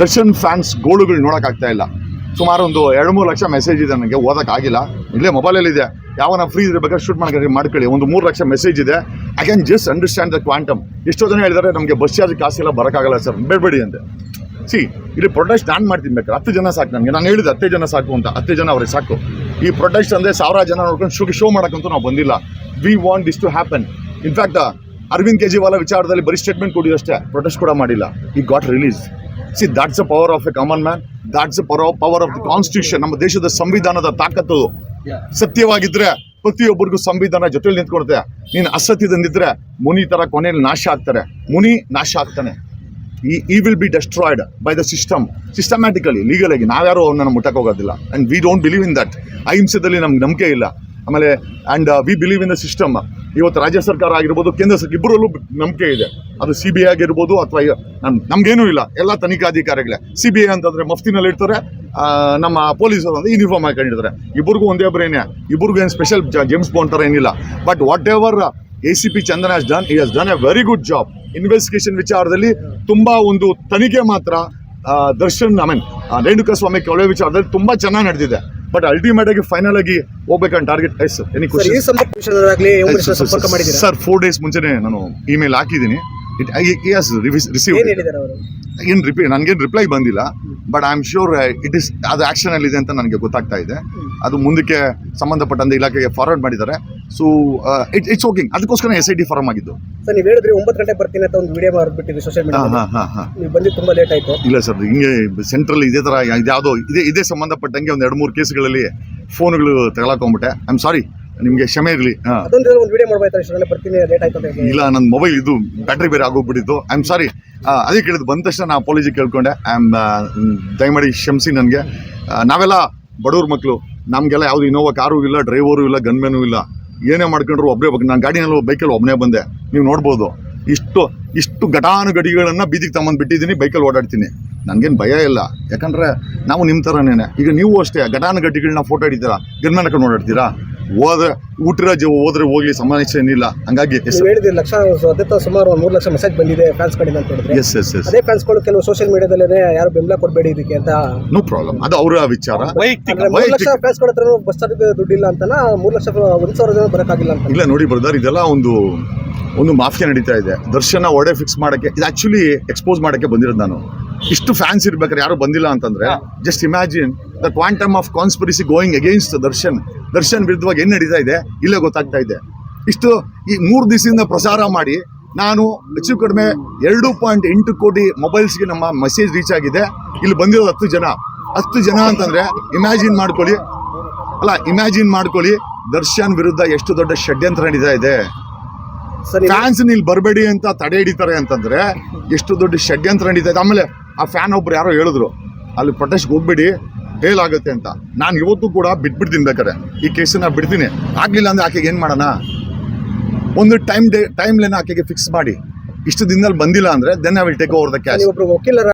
Darshan fans ಗೋಳುಗಳು ನೋಡೋಕ್ಕಾಗ್ತಾ ಇಲ್ಲ. ಸುಮಾರು ಒಂದು ಎರಡು ಮೂರು ಲಕ್ಷ ಮೆಸೇಜ್ ಇದೆ ನನಗೆ ಓದೋಕ್ಕಾಗಿಲ್ಲ ಇಲ್ಲೇ ಮೊಬೈಲಲ್ಲಿದೆ ಯಾವನ ಫ್ರೀ ಇರಬೇಕಾದ್ರೆ ಶೂಟ್ ಮಾಡ್ಕೊಂಡು ಮಾಡ್ಕೊಳ್ಳಿ ಒಂದು ಮೂರು ಲಕ್ಷ ಮೆಸೇಜ್ ಇದೆ. I can just understand the quantum ಎಷ್ಟೋ ಜನ ಹೇಳಿದರೆ, ನಮಗೆ ಬಸ್ ಚಾರ್ಜ್ ಕಾಸಿಲ್ಲ ಬರೋಕ್ಕಾಗಲ್ಲ ಸರ್. ಬೇಡಬೇಡಿ ಅಂತೆ ಸಿ ಇಲ್ಲಿ ಪ್ರೊಟೆಸ್ಟ್ ನಾನು ಮಾಡ್ತೀನಿ ಬೇಕಾದ್ರೆ. ಹತ್ತು ಜನ ಸಾಕು ನನಗೆ. ನಾನು ಹೇಳಿದೆ ಹತ್ತೇ ಜನ ಸಾಕು ಅಂತ. ಹತ್ತೇ ಜನ ಅವ್ರಿಗೆ ಸಾಕು. ಈ ಪ್ರೊಟೆಸ್ಟ್ ಅಂದರೆ ಸಾವಿರ ಜನ ನೋಡ್ಕೊಂಡು ಶೋ ಶೋ ಮಾಡೋಕ್ಕಂತೂ ನಾವು ಬಂದಿಲ್ಲ. We want this to happen in fact Arvind Kejriwal ವಿಚಾರದಲ್ಲಿ ಬರೀ ಸ್ಟೇಟ್ಮೆಂಟ್ ಕೊಡಿ ಅಷ್ಟೇ. ಪ್ರೊಟೆಸ್ಟ್ ಕೂಡ ಮಾಡಿಲ್ಲ. ಈ got release see that's a power of a common man that's a power power of the constitution ನಮ್ಮ ದೇಶದ ಸಂವಿಧಾನದ ತಾಕತ್ತು ಸತ್ಯವಾಗಿದ್ರೆ ಪ್ರತಿಯೊಬ್ಬರಿಗೂ ಸಂವಿಧಾನ ಜೊತೆಲಿ ನಿಂತ್ಕೊಡುತ್ತೆ. ನೀನು ಅಸತ್ಯದಂದಿದ್ರೆ ಮುನಿ ತರ ಕೊನೆಯಲ್ಲಿ ನಾಶ ಆಗ್ತಾರೆ. ಮುನಿ ನಾಶ ಆಗ್ತಾನೆ. ಈ ಈ will be destroyed by the system systematically legal ಆಗಿ ನಾವ್ಯಾರು ಅವ್ರನ್ನ ಮುಟ್ಟಕ್ಕೆ ಹೋಗೋದಿಲ್ಲ. And we don't believe in that ಅಹಿಂಸೆದಲ್ಲಿ ನಮ್ಗೆ ನಂಬಿಕೆ ಇಲ್ಲ. ಆಮೇಲೆ and we believe in the system ಇವತ್ತು ರಾಜ್ಯ ಸರ್ಕಾರ ಆಗಿರ್ಬೋದು, ಕೇಂದ್ರ ಸರ್ಕಾರ ಇಬ್ಬರಲ್ಲೂ ನಂಬಿಕೆ ಇದೆ. ಅದು ಸಿ ಬಿ ಐ ಆಗಿರ್ಬೋದು ಅಥವಾ ನಮ್, ನಮ್ಗೇನೂ ಇಲ್ಲ. ಎಲ್ಲ ತನಿಖಾಧಿಕಾರಿಗಳೇ. ಸಿ ಬಿ ಐ ಅಂತಂದರೆ ಮಫ್ತಿನಲ್ಲಿ ಇರ್ತಾರೆ ನಮ್ಮ ಪೊಲೀಸರು ಅಂದರೆ ಯೂನಿಫಾರ್ಮ್ ಹಾಕೊಂಡಿರ್ತಾರೆ. ಇಬ್ಬರಿಗೂ ಒಂದೇ ಬ್ರೇನೇ ಇಬ್ಬರಿಗೂ ಏನು ಸ್ಪೆಷಲ್ ಜೇಮ್ಸ್ ಬಾಂಡ್ ಥರ ಏನಿಲ್ಲ. But whatever A C P Chandan has done he has done a very good job investigation ವಿಚಾರದಲ್ಲಿ ತುಂಬ ಒಂದು ತನಿಖೆ ಮಾತ್ರ ದರ್ಶನ್ ಐ ಮೀನ್ ರೇಣುಕಾ ಸ್ವಾಮಿ ವಿಚಾರದಲ್ಲಿ ತುಂಬ ಚೆನ್ನಾಗಿ ನಡೆದಿದೆ. ಬಟ್ ಅಲ್ಟಿಮೇಟ್ ಆಗಿ ಫೈನಲ್ ಆಗಿ ಹೋಗ್ಬೇಕಂತ ಟಾರ್ಗೆಟ್ ಎಸ್ ಎನಿ ಈ ಸಂಪರ್ಕ ಮಾಡಿದ್ದೀರಾ? ಸರ್ ಫೋರ್ ಡೇಸ್ ಮುಂಚೆನೆ ನಾನು ಇಮೇಲ್ ಹಾಕಿದ್ದೀನಿ. ಇಟ್ ಎಸ್ ರಿಸೀವ್ ಏನ್ ಹೇಳಿದ್ದಾರೆ ಅವರು? ಏನು ರಿಪ್ಲೈ ನನಗೇನು ರಿಪ್ಲೈ ಬಂದಿಲ್ಲ but I am sure it is ಅದು ಆಕ್ಷನ್ ಅಲ್ಲಿ ಇದೆ ಅಂತ ನನಗೆ ಗೊತ್ತಾಗ್ತಾ ಇದೆ. ಅದು ಮುಂದಕ್ಕೆ ಸಂಬಂಧಪಟ್ಟಂತ ಇಲಾಖೆಗೆ ಫಾರ್ವರ್ಡ್ ಮಾಡಿದ್ದಾರೆ. ಸೊ ಇಟ್ ಇಟ್ಸ್ ಓಕಿಂಗ್ ಅದಕ್ಕೋಸ್ಕರ ಎಸ್ ಐ ಟಿ ಫಾರ್ಮ್ ಆಗಿದ್ದು. ಸರ್ ನೀವು ಹೇಳಿದ್ರಿ ಒಂಬತ್ತು ಗಂಟೆ ಬರ್ತೀನಿ ಅಂತ ಒಂದು ವಿಡಿಯೋ ಮಾಡ್ಬಿಟ್ಟಿದ್ರಿ ಸೋಷಿಯಲ್ ಮೀಡಿಯಾ ಹಾಂ ಹಾಂ ಹಾಂ ನೀವು ಬಂದು ತುಂಬಾ ಲೇಟ್ ಆಯಿತು. ಇಲ್ಲ ಸರ್ ಹಿಂಗೆ ಸೆಂಟ್ರಲ್ ಇದೇ ಥರ ಇದ್ಯಾವುದೋ ಇದೇ ಇದೇ ಸಂಬಂಧಪಟ್ಟಂಗೆ ಒಂದು ಎರಡು ಮೂರು ಕೇಸ್ಗಳಲ್ಲಿ ಫೋನ್ಗಳು ತಗೊಳಕೊಂಬಿಟ್ಟೆ ಐ ಆಮ್ ಸಾರಿ ನಿಮಗೆ ಕ್ಷಮೆ ಇರಲಿ ಹಾಂ. ಅದೊಂದು ಒಂದು ವಿಡಿಯೋ ಮಾಡ್ಬೇಕಾಯ್ತು ಇಷ್ಟೊಂದು ಬರ್ತೀನಿ ಲೇಟ್ ಆಯ್ತು ಅಂತ ಹೇಳಿ. ಇಲ್ಲ ನನ್ನ ಮೊಬೈಲ್ ಇದು ಬ್ಯಾಟ್ರಿ ಬೇರೆ ಆಗೋಗ್ಬಿಟ್ಟಿತ್ತು. ಐ ಆಮ್ ಸಾರಿ ಅದೇ ಕೇಳಿದ್ದು ಬಂದ ತಕ್ಷಣ ನಾ ಅಪಾಲಜಿ ಕೇಳ್ಕೊಂಡೆ. ಐ ಆಮ್ ದಯಮಾಡಿ ಕ್ಷಮಿಸಿ ನನಗೆ. ನಾವೆಲ್ಲ ಬಡವ್ರ ಮಕ್ಕಳು ನಮಗೆಲ್ಲ ಯಾವುದು ಇನೋವಾ ಕಾರು ಇಲ್ಲ ಡ್ರೈವರು ಇಲ್ಲ ಗನ್ಮೆನೂ ಇಲ್ಲ. ಏನೇ ಮಾಡ್ಕೊಂಡ್ರು ಒಬ್ಬರೇ ಬಗ್ಗೆ ನಾನು ಗಾಡಿನಲ್ಲಿ ಬೈಕಲ್ಲಿ ಒಬ್ಬನೇ ಬಂದೆ. ನೀವು ನೋಡ್ಬೋದು. ಇಷ್ಟು ಇಷ್ಟು ಘಟಾನುಘಟಿಗಳನ್ನು ಬೀದಿಗೆ ತಗೊಂಡು ಬಿಟ್ಟಿದ್ದೀನಿ ಬೈಕಲ್ಲಿ ಓಡಾಡ್ತೀನಿ. ನನಗೇನು ಭಯ ಇಲ್ಲ. ಯಾಕಂದರೆ ನಾವು ನಿಮ್ಮ ಥರನೇ ಈಗ ನೀವು ಅಷ್ಟೇ ಘಟಾನುಘಟಿಗಳನ್ನ ಫೋಟೋ ಹಿಡಿತೀರಾ? ಗನ್ಮೆನ್ ಹಾಕೊಂಡು ಓಡಾಡ್ತೀರಾ ಹೋದ್ರೆ ಊಟಿರೋ ಜೀವ ಹೋದ್ರೆ ಹೋಗ್ಲಿ ಸಮಸ್ಯೆ ಏನಿಲ್ಲ. ಹಂಗಾಗಿ ಎಸ್ ನೀವು ಹೇಳಿದ್ರಿ ಲಕ್ಷ ಸುಮಾರು ಒಂದು ಮೂರು ಲಕ್ಷ ಮೆಸೇಜ್ ಬಂದಿದೆ ಫ್ಯಾನ್ಸ್ ಕಡೆಯಿಂದ ಅಂತ ಹೇಳಿದ್ರೆ. ಎಸ್ ಎಸ್ ಎಸ್ ಅದೇ ಫ್ಯಾನ್ಸ್ಗಳು ಕೆಲವು ಸೋಷಿಯಲ್ ಮೀಡಿಯಾದಲ್ಲೇ ಯಾರು ಬೆಂಬಲ ಕೊಡಬೇಡಿ ಇದಕ್ಕೆ ಅಂತ. ನೋ ಪ್ರಾಬ್ಲಮ್ ಅದು ಅವರ ವಿಚಾರ. ಅಂದ್ರೆ ಮೂರು ಲಕ್ಷ ಫ್ಯಾನ್ಸ್ಗಳ ಹತ್ರ ಬಸ್ ಚಾರ್ಜ್ ದುಡ್ಡಿಲ್ಲ ಅಂತಲ್ಲ ಮೂರು ಲಕ್ಷ ಒಂದು ಸಾವಿರ ಜನ ಬರೋಕ್ಕಾಗಿಲ್ಲ ಅಂತ ಇಲ್ಲ ನೋಡಿ ಬ್ರದರ್ ಇದೆಲ್ಲ ಒಂದು ಒಂದು ಮಾಫಿಯಾ ನಡೀತಾ ಇದೆ. ದರ್ಶನ ಒಡೆ ಫಿಕ್ಸ್ ಮಾಡಕ್ಕೆ ಇದು ಆಕ್ಚುಲಿ ಎಕ್ಸ್ಪೋಸ್ ಮಾಡಕ್ಕೆ ಬಂದಿರೋದು ನಾನು. ಇಷ್ಟು ಫ್ಯಾನ್ಸ್ ಇರ್ಬೇಕಾದ್ರೆ ಯಾರು ಬಂದಿಲ್ಲ ಅಂತಂದ್ರೆ just imagine the quantum of conspiracy going against Darshan. Darshan ವಿರುದ್ಧವಾಗಿ ಏನು ನಡೀತಾ ಇದೆ? ಇಲ್ಲೇ ಗೊತ್ತಾಗ್ತಾ ಇದೆ. ಇಷ್ಟು ಈ ಮೂರು ದಿವಸದಿಂದ ಪ್ರಸಾರ ಮಾಡಿ ನಾನು ಹೆಚ್ಚು ಕಡಿಮೆ ಎರಡು ಪಾಯಿಂಟ್ ಎಂಟು ಕೋಟಿ ಮೊಬೈಲ್ಸ್ಗೆ ನಮ್ಮ ಮೆಸೇಜ್ ರೀಚ್ ಆಗಿದೆ. ಇಲ್ಲಿ ಬಂದಿರೋದು ಹತ್ತು ಜನ. ಹತ್ತು ಜನ ಅಂತಂದ್ರೆ ಇಮ್ಯಾಜಿನ್ ಮಾಡ್ಕೊಳ್ಳಿ. ಅಲ್ಲ ಇಮ್ಯಾಜಿನ್ ಮಾಡ್ಕೊಳ್ಳಿ. ದರ್ಶನ್ ವಿರುದ್ಧ ಎಷ್ಟು ದೊಡ್ಡ ಷಡ್ಯಂತ್ರ ನಡೀತಾ ಇದೆ. ಫ್ಯಾನ್ಸ್ ಇಲ್ಲಿ ಬರಬೇಡಿ ಅಂತ ತಡೆ ಹಿಡಿತಾರೆ ಅಂತಂದ್ರೆ ಎಷ್ಟು ದೊಡ್ಡ ಷಡ್ಯಂತ್ರ ನಡೀತಾ ಇದೆ. ಆಮೇಲೆ ಆ ಫ್ಯಾನ್ ಒಬ್ರು ಯಾರೋ ಹೇಳಿದ್ರು ಅಲ್ಲಿ ಪ್ರೊಟೆಸ್ಟ್ ಹೋಗ್ಬೇಡಿ. ಆಗುತ್ತೆ ಅಂತ. ನಾನು ಇವತ್ತು ಕೂಡ ಬಿಟ್ಬಿಡ್ತೀನಿ ಬೇಕಾದ್ರೆ. ಈ ಕೇಸನ್ನ ಬಿಡ್ತೀನಿ. ಆಗಲಿಲ್ಲ ಅಂದರೆ ಆಕೆಗೆ ಏನು ಮಾಡೋಣ? ಒಂದು ಟೈಮ್ ಡೇ ಟೈಮ್ ಆಕೆಗೆ ಫಿಕ್ಸ್ ಮಾಡಿ. ಇಷ್ಟು ದಿನದಲ್ಲಿ ಬಂದಿಲ್ಲ ಅಂದ್ರೆ then I will take over the case ಒಬ್ಬರು ವಕೀಲರ